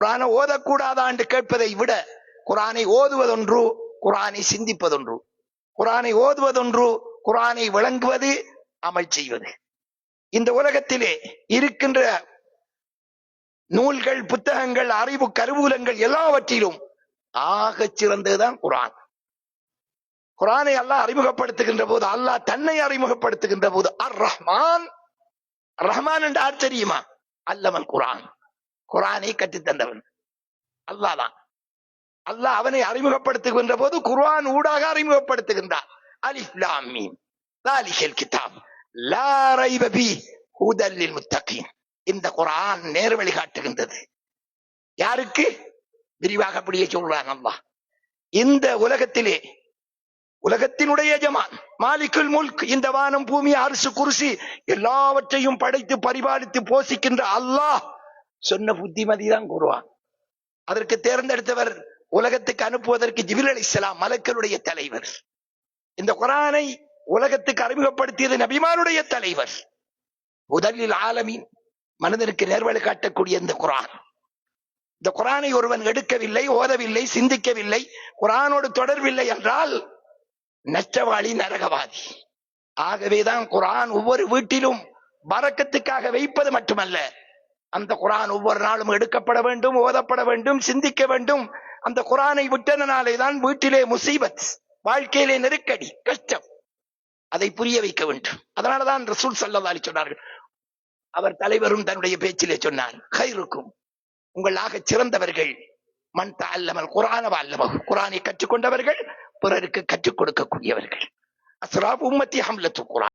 குரானை ஓதக்கூடாதா என்று கேட்பதை விட குரானை ஓதுவதொன்று குரானை சிந்திப்பதொன்று. குரானை ஓதுவதொன்று குரானை விளங்குவது அமல் செய்வது. இந்த உலகத்திலே இருக்கின்ற நூல்கள் புத்தகங்கள் அறிவு கருவூலங்கள் எல்லாவற்றிலும் ஆகச் சிறந்ததுதான் குரான். குரானை அல்லாஹ் அறிமுகப்படுத்துகின்ற போது அல்லாஹ் தன்னை அறிமுகப்படுத்துகின்ற போது அர் ரஹ்மான் ரஹ்மான் என்று யார் தெரியுமா குரான். குரானை கற்றுத்தந்தவன் அல்லாஹ் தான் அல்லாஹ் அவனை அறிமுகப்படுத்துகின்ற போது குர்ஆன் ஊடாக அறிமுகப்படுத்துகின்றார் அலிஃப் மீம். தாலிகல் கிதாப். லா ரைப ஃபீ ஹுதல் முத்தகீன். இந்த குரான் நேர் காட்டுகின்றது. யாருக்கு? விரிவாக அப்படியே சொல்றாங்க அல்லாஹ். இந்த உலகத்திலே உலகத்தினுடைய ஜமான் மாலிக்குல் முல்க் இந்த வானம் பூமி அரசு குருசி எல்லாவற்றையும் படைத்து பரிபாலித்து போஷிக்கின்ற அல்லாஹ் சொன்ன புத்திமதி தான் கூறுவான். அதற்கு தேர்ந்தெடுத்தவர் உலகத்துக்கு அனுப்புவதற்கு ஜிபில் அலி இஸ்லாம் மலக்களுடைய தலைவர். இந்த குரானை உலகத்துக்கு அறிமுகப்படுத்தியது நபிமானுடைய தலைவர். முதலில் ஆலமீன் மனதிற்கு நேர்வழி காட்டக்கூடிய இந்த குரான். இந்த குரானை ஒருவன் எடுக்கவில்லை ஓதவில்லை சிந்திக்கவில்லை குரானோடு தொடர்பில்லை என்றால் நச்சவாளி நரகவாதி. ஆகவேதான் குரான் ஒவ்வொரு வீட்டிலும் பறக்கத்துக்காக வைப்பது மட்டுமல்ல அந்த குரான் ஒவ்வொரு நாளும் எடுக்கப்பட வேண்டும் ஓதப்பட வேண்டும் சிந்திக்க வேண்டும். அந்த குரானை விட்டதனாலே தான் வீட்டிலே முசீபத் வாழ்க்கையிலே நெருக்கடி கஷ்டம். அதை புரிய வைக்க வேண்டும். அதனாலதான் ரசூல் சல்லதாலி சொன்னார்கள். அவர் தலைவரும் தன்னுடைய பேச்சிலே சொன்னார் கைருக்கும் உங்களாக சிறந்தவர்கள் மண் அல்லமல் குரான அல்லமகு குரானை கற்றுக்கொண்டவர்கள் பிறருக்கு கற்றுக் கொடுக்கக்கூடியவர்கள். அஸ்ராப் உம்மத்தி ஹம்லத்து குரான்.